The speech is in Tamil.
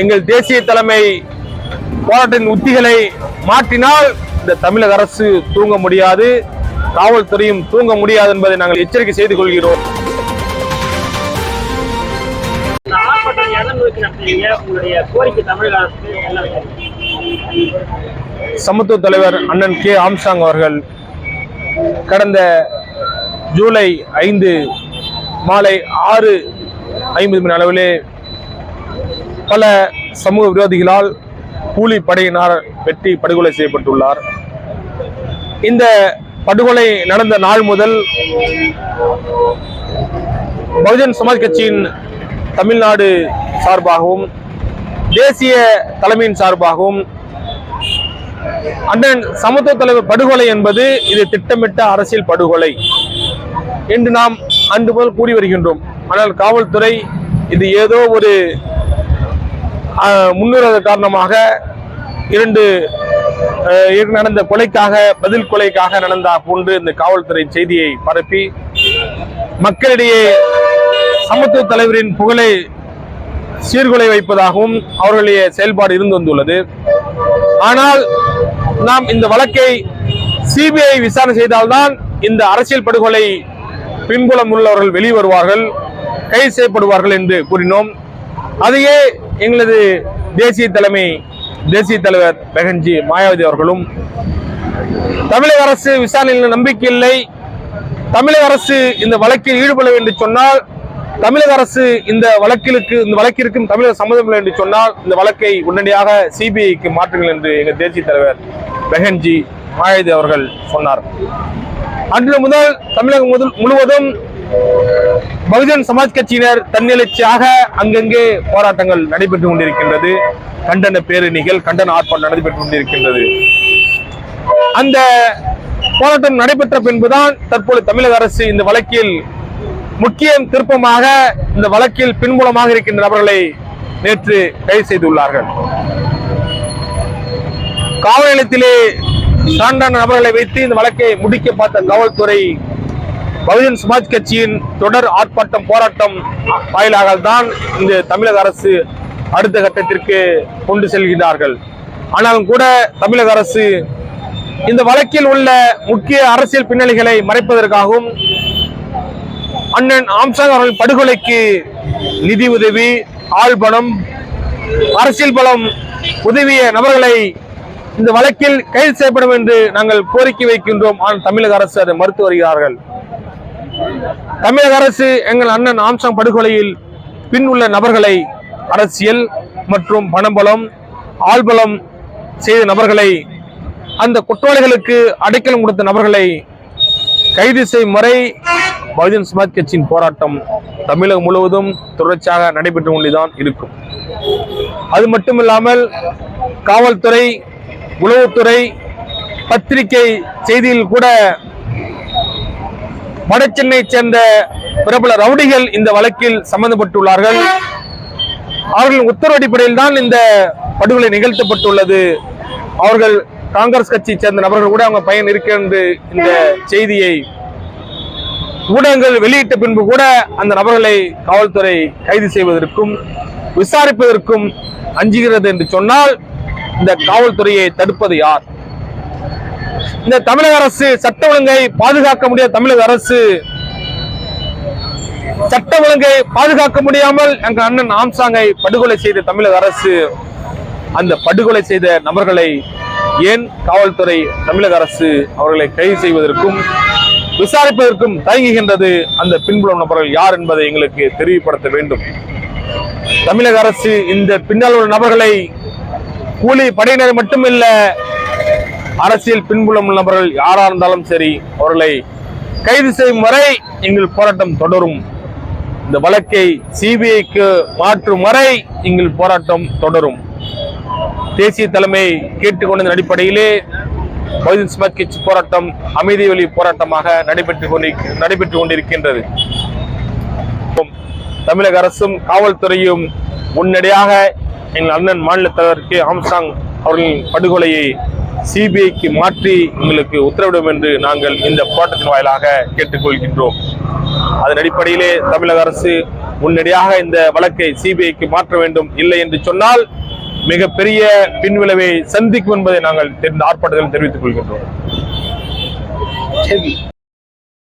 எங்கள் தேசிய தலைமை போராட்டத்தின் உத்திகளை மாற்றினால் இந்த தமிழக அரசு தூங்க முடியாது காவல்துறையும் தூங்க முடியாது என்பதை நாங்கள் எச்சரிக்கை செய்து கொள்கிறோம். சமத்துவ தலைவர் அண்ணன் கே. ஆம்சாங் அவர்கள் கடந்த ஜூலை ஐந்து மாலை ஆறு ஐம்பது மணி அளவிலே பல சமூக விரோதிகளால் கூலி படையினர் வெட்டி படுகொலை செய்யப்பட்டுள்ளார். இந்த படுகொலை நடந்த நாள் முதல் பகுஜன் சமாஜ் கட்சியின் தமிழ்நாடு சார்பாகவும் தேசிய தலைமையின் சார்பாகவும் அண்ணன் சமத்துவ தலைவர் படுகொலை என்பது இது திட்டமிட்ட அரசியல் படுகொலை என்று நாம் அன்று முதல் கூறி வருகின்றோம். ஆனால் காவல்துறை இது ஏதோ ஒரு முன்னுறது காரணமாக இரண்டு நடந்த கொலைக்காக பதில் கொலைக்காக நடந்த போன்று இந்த காவல்துறை செய்தியை பரப்பி மக்களிடையே சமத்துவ தலைவரின் புகழை சீர்குலை வைப்பதாகவும் அவர்களுடைய செயல்பாடு இருந்து வந்துள்ளது. ஆனால் நாம் இந்த வழக்கை சிபிஐ விசாரணை செய்தால்தான் இந்த அரசியல் படுகொலை பின்புலம் உள்ளவர்கள் வெளிவருவார்கள் கைது செய்யப்படுவார்கள் என்று கூறினோம். அதையே எங்களது தேசிய தலைமை தேசிய தலைவர் பெகன்ஜி மாயாவதி அவர்களும் தமிழக அரசு விசாரணையில் நம்பிக்கை இல்லை. தமிழக அரசு இந்த வழக்கில் ஈடுபட என்று சொன்னால் தமிழக அரசு இந்த வழக்கிற்கு இந்த வழக்கிற்கும் தமிழக சம்மதம் என்று சொன்னால் இந்த வழக்கை உடனடியாக சிபிஐக்கு மாற்றுங்கள் என்று எங்கள் தேசிய தலைவர் பெஹன்ஜி மாயாவதி அவர்கள் சொன்னார். அன்று முதல் தமிழகம் முதல் முழுவதும் பகுஜன் சமாஜ் கட்சியினர் தன்னெழுச்சியாக அங்கங்கே போராட்டங்கள் நடைபெற்றுக் கொண்டிருக்கின்றது. கண்டன பேரணிகள் கண்டன ஆர்ப்பாட்டம் நடைபெற்றுக் கொண்டிருக்கின்றது. அந்த போராட்டம் நடைபெற்ற பின்புதான் தற்போது தமிழக அரசு இந்த வழக்கில் முக்கிய திருப்பமாக இந்த வழக்கில் பின்புலமாக இருக்கின்ற நபர்களை நேற்று கைது செய்துள்ளார்கள். காவல் நிலையத்திலே சான்றான நபர்களை வைத்து இந்த வழக்கை முடிக்க பார்த்த காவல்துறை பகுஜன் சமாஜ் கட்சியின் தொடர் ஆர்ப்பாட்டம் போராட்டம் வாயிலாக தான் இந்த தமிழக அரசு அடுத்த கட்டத்திற்கு கொண்டு செல்கிறார்கள். ஆனாலும் கூட தமிழக அரசு இந்த வழக்கில் உள்ள முக்கிய அரசியல் பின்னணிகளை மறைப்பதற்காகவும் அண்ணன் ஆம்சாங் அவர்கள் படுகொலைக்கு நிதி உதவி ஆள்பணம் அரசியல் பலம் உதவிய நபர்களை இந்த வழக்கில் கைது செய்யப்படும் என்று நாங்கள் கோரிக்கை வைக்கின்றோம். ஆனால் தமிழக அரசு அதை மறுத்து வருகிறார்கள். தமிழக அரசு எங்கள் அண்ணன் ஆம்சாங் படுகொலையில் பின் உள்ள நபர்களை அரசியல் மற்றும் பணபலம் ஆள்பலம் செய்த நபர்களை அந்த குற்றவாளிகளுக்கு அடைக்கலம் கொடுத்த நபர்களை கைது செய்யும் முறை பகுஜன் சமாஜ் கட்சியின் போராட்டம் தமிழகம் முழுவதும் தொடர்ச்சியாக நடைபெற்று கொண்டுதான் இருக்கும். அது மட்டுமில்லாமல் காவல்துறை உளவுத்துறை பத்திரிகை செய்தியில் கூட வடச்சென்னை சேர்ந்த பிரபல ரவுடிகள் இந்த வழக்கில் சம்பந்தப்பட்டுள்ளார்கள். அவர்களின் உத்தரவு அடிப்படையில் தான் இந்த படுகொலை நிகழ்த்தப்பட்டுள்ளது. அவர்கள் காங்கிரஸ் கட்சியை சேர்ந்த நபர்கள் கூட அவங்க பயன் இருக்கிறது இந்த செய்தியை ஊடகங்கள் வெளியிட்ட பின்பு கூட அந்த நபர்களை காவல்துறை கைது செய்வதற்கும் விசாரிப்பதற்கும் அஞ்சுகிறது என்று சொன்னால் இந்த காவல்துறையை தடுப்பது யார்? இந்த தமிழக அரசு சட்ட ஒழுங்கை பாதுகாக்க முடியாத தமிழக அரசு. சட்ட ஒழுங்கை பாதுகாக்க முடியாமல் எங்க அண்ணன் ஆம்சாங்கை படுகொலை செய்த தமிழக அரசு. அந்த படுகொலை செய்த நபர்களை ஏன் காவல்துறை தமிழக அரசு அவர்களை கைது செய்வதற்கும் விசாரிப்பதற்கும் தயங்குகின்றது? அந்த பின்புலம் நபர்கள் யார் என்பதை எங்களுக்கு தெரிவுபடுத்த வேண்டும். தமிழக அரசு இந்த பின்னால் உள்ள நபர்களை கூலி படையினர் மட்டுமில்ல அரசியல் பின்புலம் நபர்கள் யாரா இருந்தாலும் சரி அவர்களை கைது செய்யும் வரை எங்கள் போராட்டம் தொடரும். இந்த வழக்கை சிபிஐக்கு மாற்றும் வரை எங்கள் போராட்டம் தொடரும். தேசிய தலைமை கேட்டுக்கொண்டதன் அடிப்படையிலே பகுஜன் சமாஜ் கட்சி போராட்டம் அமைதி வழி போராட்டமாக நடைபெற்று கொண்டி நடைபெற்றுக் கொண்டிருக்கின்றது. தமிழக அரசும் காவல்துறையும் உடனடியாக எங்கள் அண்ணன் மாநில தலைவர் கே. ஆம்சாங் அவர்களின் படுகொலையை சிபிஐக்கு மாற்றி உங்களுக்கு உத்தரவிடும் என்று நாங்கள் இந்த போராட்டத்தின் வாயிலாக கேட்டுக்கொள்கின்றோம். அதன் அடிப்படையிலே தமிழக அரசு உடனடியாக இந்த வழக்கை சிபிஐக்கு மாற்ற வேண்டும் இல்லை என்று சொன்னால் மிகப்பெரிய பின்விளைவை சந்திக்கும் என்பதை நாங்கள் தெரிந்த ஆர்ப்பாட்டத்தில் தெரிவித்துக் கொள்கின்றோம்.